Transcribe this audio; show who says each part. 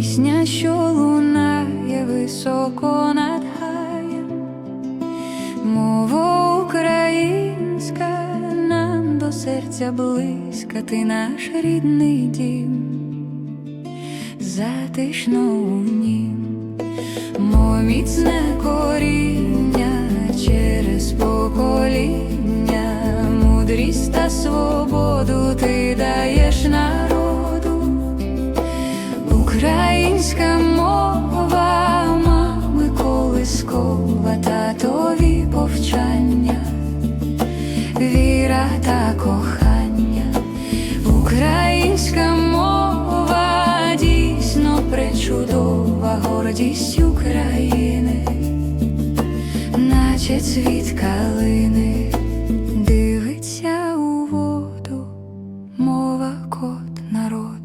Speaker 1: пісня, що лунає високо над гаєм, мова українська нам до серця близька, ти наш рідний дім, затишно у нім, мов міцне коріння через покоління, мудрість та свободу ти даєш Українська мова, мами колискова, татові повчання, віра та кохання, українська мова дійсно пречудова, гордість України, наче цвіт калини, дивиться у воду, мова кот народ.